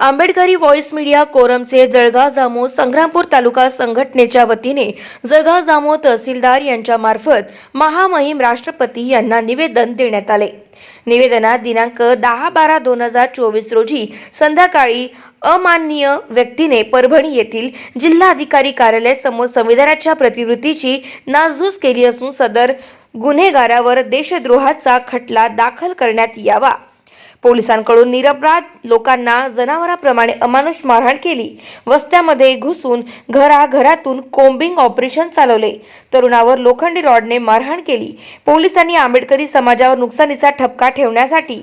आंबेडकरी voice media कोरमचे Jalgaon जामो संग्रामपूर तालुका संघटनेच्या वतीने जळगाव जामो तहसीलदार यांच्या मार्फत महामहिम राष्ट्रपती यांना निवेदन देण्यात आले. निवेदनात दिनांक दहा बारा दोन हजार चोवीस रोजी संध्याकाळी अमान्य व्यक्तीने परभणी येथील जिल्हाधिकारी कार्यालय समोर संविधानाच्या प्रतिवृत्तीची नासधूस केली असून सदर गुन्हेगारावर देशद्रोहाचा खटला दाखल करण्यात यावा. पोलिसांकडून निरपराध लोकांना जनावरांप्रमाणे अमानुष मारहाण केली. वस्त्यामध्ये घुसून घराघरातून कोम्बिंग ऑपरेशन चालवले. तरुणावर लोखंडी रॉडने मारहाण केली. पोलिसांनी आंबेडकरी समाजावर नुकसानीचा ठपका ठेवण्यासाठी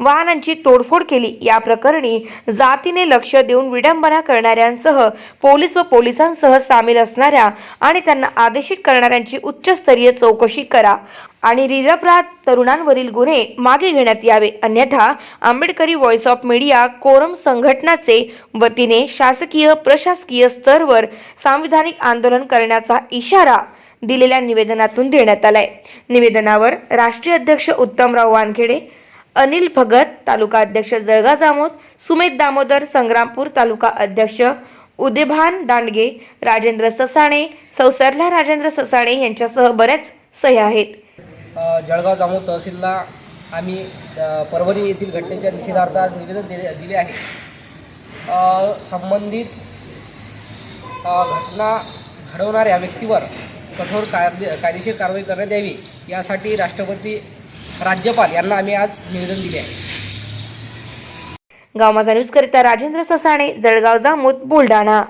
वाहनांची तोडफोड केली. या प्रकरणी जातीने लक्ष देऊन विडंबना करणाऱ्यांसह पोलीस व पोलिसांसह सामील असणाऱ्या आणि त्यांना आदेशित करणाऱ्यांची उच्चस्तरीय चौकशी करा. आणि निरपराध तरुणांवरील गुन्हे मागे घेण्यात यावे. अन्यथा आंबेडकरी व्हॉइस ऑफ मीडिया कोरम संघटनाचे वतीने शासकीय प्रशासकीय स्तरवर सांविधानिक आंदोलन करण्याचा इशारा दिलेल्या निवेदनातून देण्यात आलाय. निवेदनावर राष्ट्रीय अध्यक्ष उत्तमराव वानखेडे अनिल भगत तालुका अध्यक्ष जळगाव जामोद सुमेध दामोदर संग्रामपूर तालुका अध्यक्ष उदेभान दांडगे राजेंद्र ससाणे सौसरला राजेंद्र ससाणे यांच्यासह बऱ्याच सह्या आहेत. जळगाव जामोद तहसीलला आम्ही परभणी येथील घटनेच्या निषेधार्थ निवेदन दिले दिले आहे. संबंधित घटना घडवणाऱ्या व्यक्तीवर कठोर कायदे कायदेशीर कारवाई करण्यात यावी यासाठी राष्ट्रपती राज्यपाल यांना आम्ही आज निवेदन दिले आहे. गाव माझा न्यूज करिता राजेंद्र ससाणे जळगाव जामोद बुलढाणा.